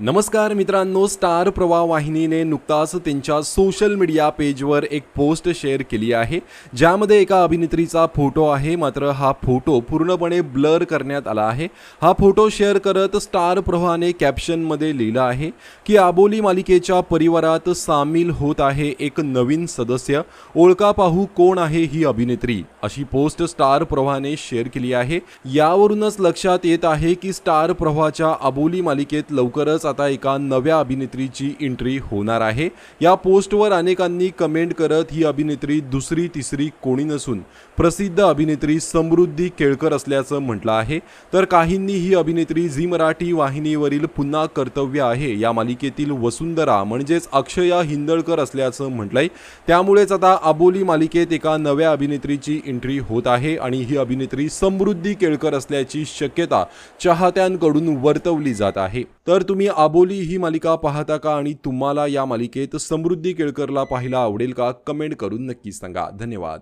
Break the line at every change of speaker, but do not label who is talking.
नमस्कार मित्रांनो स्टार प्रवाह वाहिनीने नुकताच त्यांच्या सोशल मीडिया पेजवर एक पोस्ट शेअर केली आहे. ज्यामध्ये एका अभिनेत्रीचा फोटो आहे मात्र हा फोटो पूर्णपणे ब्लर करण्यात आला आहे. हा फोटो शेअर करत स्टार प्रवाहाने कॅप्शनमध्ये लिहिलं आहे की आबोली मालिकेच्या परिवारात सामील होत आहे एक नवीन सदस्य. ओळखा पाहू कोण आहे ही अभिनेत्री. अशी पोस्ट स्टार प्रवाहाने शेअर केली आहे. यावरूनच लक्षात येत आहे की स्टार प्रवाहाच्या आबोली मालिकेत लवकरच आता एका नव्या अभिनेत्रीची एंट्री होणार आहे. या पोस्टवर अनेकांनी कमेंट करत ही अभिनेत्री दुसरी तिसरी कोणी नसून प्रसिद्ध अभिनेत्री समृद्धी केळकर असल्याचं म्हटलं आहे. तर काहींनी ही अभिनेत्री झी मराठी वाहिनीवरील पुन्हा कर्तव्य आहे. या मालिकेतील वसुंधरा म्हणजेच अक्षया हिंदळकर असल्याचं म्हटलंय. त्यामुळेच आता अबोली मालिकेत एका नव्या अभिनेत्रीची एंट्री होत आहे आणि ही अभिनेत्री समृद्धी केळकर असल्याची शक्यता चाहत्यांकडून वर्तवली जात आहे. तर तुम्ही आबोली ही मालिका पाहता का आणि तुम्हाला या मालिकेत समृद्धी केळकरला पाहायला आवडेल का? कमेंट करून नक्की सांगा. धन्यवाद.